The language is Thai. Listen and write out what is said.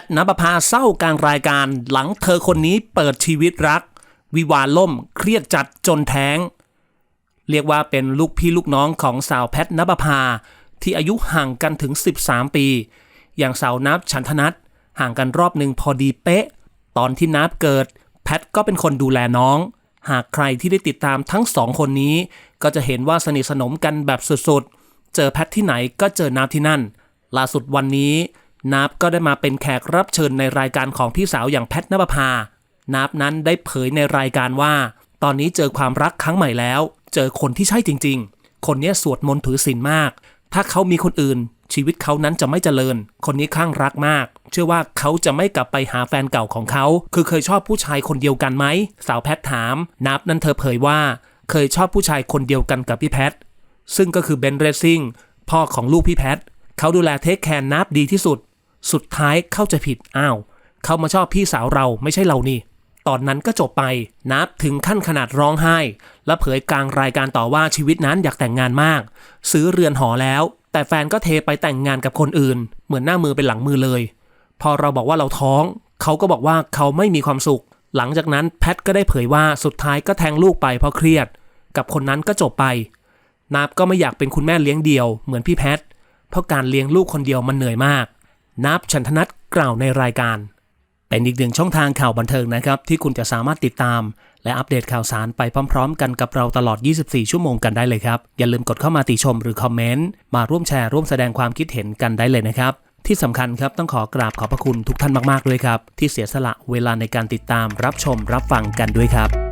ทนภพาเศร้ากลางรายการหลังเธอคนนี้เปิดชีวิตรัก วิวาล่ม เครียดจัดจนแท้ง เรียกว่าเป็นลูกพี่ลูกน้องของสาวแพทนภพาที่อายุห่างกันถึง 13 ปี อย่างสาวนับฉันทนัทห่างกันรอบหนึ่งพอดีเป๊ะ ตอนที่นับเกิด แพทก็เป็นคนดูแลน้อง หากใครที่ได้ติดตามทั้งสองคนนี้ ก็จะเห็นว่าสนิทสนมกันแบบสุดๆ เจอแพทที่ไหนก็เจอนับที่นั่น ล่าสุดวันนี้ นับก็ได้มาเป็นแขกรับเชิญในรายการของพี่สาวอย่างแพทนภพานับนั้นได้เผยในรายการว่า ตอนนี้เจอความรักครั้งใหม่แล้ว เจอคนที่ใช่จริง ๆ คนนี้สวดมนต์ถือศีลมาก ถ้าเขามีคนอื่น ชีวิตเขานั้นจะไม่เจริญ คนนี้ข้างรักมาก เชื่อว่าเขาจะไม่กลับไปหาแฟนเก่าของเขา คือเคยชอบผู้ชายคนเดียวกันไหม สาวแพทถาม นับนั้นเธอเผยว่า เคยชอบผู้ชายคนเดียวกันกับพี่แพท ซึ่งก็คือเบนเรซซิ่งพ่อของลูกพี่แพท เขาดูแลเทคแคร์นับดีที่สุด สุดท้ายเข้าใจผิดอ้าว เขามาชอบพี่สาวเราไม่ใช่เรานี่ ตอนนั้นก็จบไปนับถึงขั้นขนาดร้องไห้ และเผยกลางรายการต่อว่าชีวิตนั้นอยากแต่งงานมาก ซื้อเรือนหอแล้ว แต่แฟนก็เทไปแต่งงานกับคนอื่น เหมือนหน้ามือเป็นหลังมือเลย พอเราบอกว่าเราท้อง เขาก็บอกว่าเขาไม่มีความสุข หลังจากนั้นแพทก็ได้เผยว่าสุดท้ายก็แทงลูกไปเพราะเครียด กับคนนั้นก็จบไปนับก็ไม่อยากเป็นคุณแม่เลี้ยงเดี่ยวเหมือนพี่แพทเพราะการเลี้ยงลูกคนเดียวมันเหนื่อยมาก นับฉันทนัทกล่าวในรายการ เป็นอีกหนึ่งช่องทางข่าวบันเทิงนะครับ ที่คุณจะสามารถติดตาม และอัปเดตข่าวสารไปพร้อม ๆ กันกับเราตลอด 24 ชั่วโมงกันได้เลยครับ อย่าลืมกดเข้ามาติชมหรือคอมเมนต์มาร่วมแชร์ร่วมแสดงความคิดเห็นกันได้เลยนะครับที่สำคัญครับต้องขอกราบขอบพระคุณทุกท่านมากๆด้วยครับ ที่เสียสละเวลาในการติดตามรับชมรับฟังกันด้วยครับ